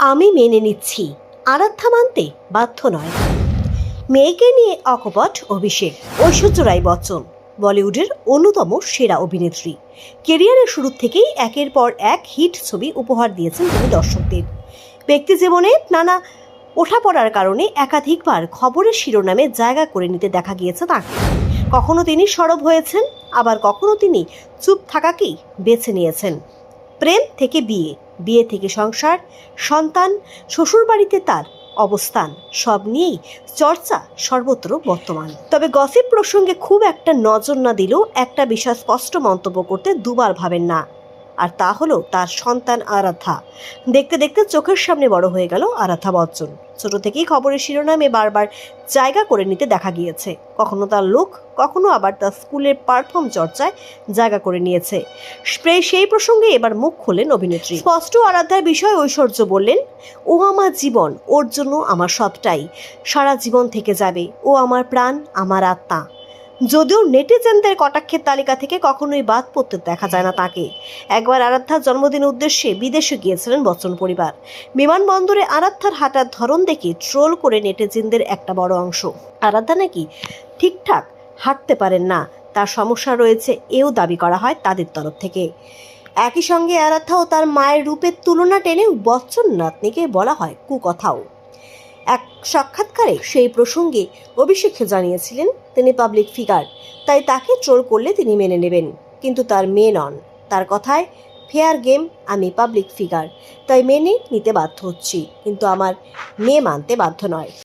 আমি মেনে নিচ্ছি। আরাধ্যা মানতে বাধ্য নয়। মেয়েকে নিয়ে অকপট অভিষেক। ঐশ্বর্য রায় বচ্চন, বলিউডের অন্যতম সেরা অভিনেত্রী। কেরিয়ারের শুরু থেকেই একের পর এক হিট ছবি উপহার দিয়েছেন তিনি দর্শকদের। ব্যক্তি জীবনে নানা ওঠাপড়ার কারণে একাধিকবার খবরের শিরোনামে জায়গা করে নিতে দেখা গিয়েছে তাকে। কখনো তিনি সরব হয়েছেন, আবার কখনো তিনি চুপ থাকাকেই বেছে নিয়েছেন। প্রেম থেকে বিয়ে। বিয়ে থেকে সংসার, সন্তান, শ্বশুরবাড়িতে তার অবস্থান, সব নিয়েই চর্চা সর্বত্র বর্তমান। তবে গসিপ প্রসঙ্গে খুব একটা নজর না দিলেও একটা বিষয় স্পষ্ট মন্তব্য করতে দুবার ভাবেন না। আর তা হলো তার সন্তান আরাধ্যা দেখতে দেখতে চোখের সামনে বড় হয়ে গেল আরাধ্যা বচ্চন। ছোট থেকেই খবরের শিরোনামে বারবার জায়গা করে নিতে দেখা গিয়েছে। কখনো তার লোক, কখনো আবার তার স্কুলের পারফর্ম চর্চায় জায়গা করে নিয়েছে। স্প্রে সেই প্রসঙ্গে এবার মুখ খোলেন অভিনেত্রী। স্পষ্ট আরাধ্যার বিষয় ঐশ্বর্য বললেন, ও আমার জীবন, ওর জন্য আমার সবটাই। সারা জীবন থেকে যাবে। ও আমার প্রাণ, আমার আত্মা। যদিও নেটিজেনদের কটাক্ষের তালিকা থেকে কখনোই বাদ পড়তে দেখা যায় না তাকে। একবার আরাধ্যার জন্মদিন উদ্দেশ্যে বিদেশে গিয়েছিলেন বচ্চন পরিবার। বিমানবন্দরে আরাধ্যার হাঁটার ধরন দেখে ট্রোল করে নেটিজেনদের একটা বড় অংশ। আরাধ্যা নাকি ঠিকঠাক হাঁটতে পারেন না, তার সমস্যা রয়েছে এও দাবি করা হয় তাদের তরফ থেকে। একই সঙ্গে আরাধ্যা ও তার মায়ের রূপের তুলনা টেনে বচ্চন নাতনিকে বলা হয় কুকথাও। এক সাক্ষাৎকারে সেই প্রসঙ্গে অভিষেক জানিয়েছিলেন তিনি পাবলিক ফিগার তাই তাকে চোর করলে তিনি মেনে নেবেন। কিন্তু তার মেয়ে নন। তার কথায় ফেয়ার গেম আমি পাবলিক ফিগার তাই মেনে নিতে বাধ্য হচ্ছি, কিন্তু আমার মেয়ে মানতে বাধ্য নয়।